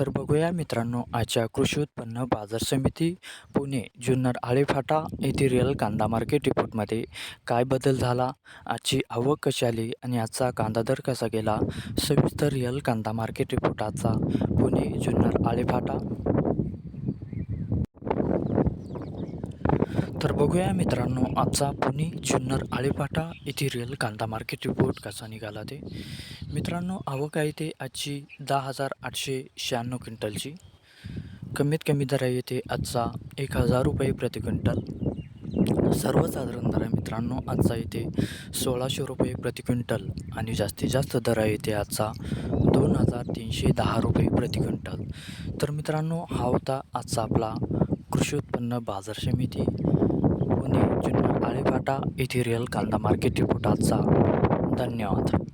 तर बघूया मित्रांनो आजच्या कृषी उत्पन्न बाजार समिती पुणे जुन्नर आळेफाटा येथे रिअल कांदा मार्केट रिपोर्टमध्ये काय बदल झाला आजची आवक कशी आली आणि आजचा कांदा दर कसा गेला? सविस्तर रिअल कांदा मार्केट रिपोर्ट आजचा पुणे जुन्नर आळेफाटा. तर बघूया मित्रांनो आजचा पुणे जुन्नर आळेपाटा येथे रिअल कांदा मार्केट रिपोर्ट कसा निघाला ते. मित्रांनो आवक आहे ते आजची दहा हजार आठशे शहाण्णव क्विंटलची. कमीत कमी दर आहे ते आजचा एक हजार रुपये प्रति क्विंटल. सर्वसाधारण दर आहे मित्रांनो आजचा येते सोळाशे रुपये प्रति क्विंटल आणि जास्तीत जास्त दर आहे ते आजचा दोन हजार तीनशे दहा रुपये प्रति क्विंटल. तर मित्रांनो हा होता आजचा आपला कृषी उत्पन्न बाजार समिती पुणे जुन्या आळेफाटा येथे रिअल कांदा मार्केट रिपोर्ट आजचा. धन्यवाद.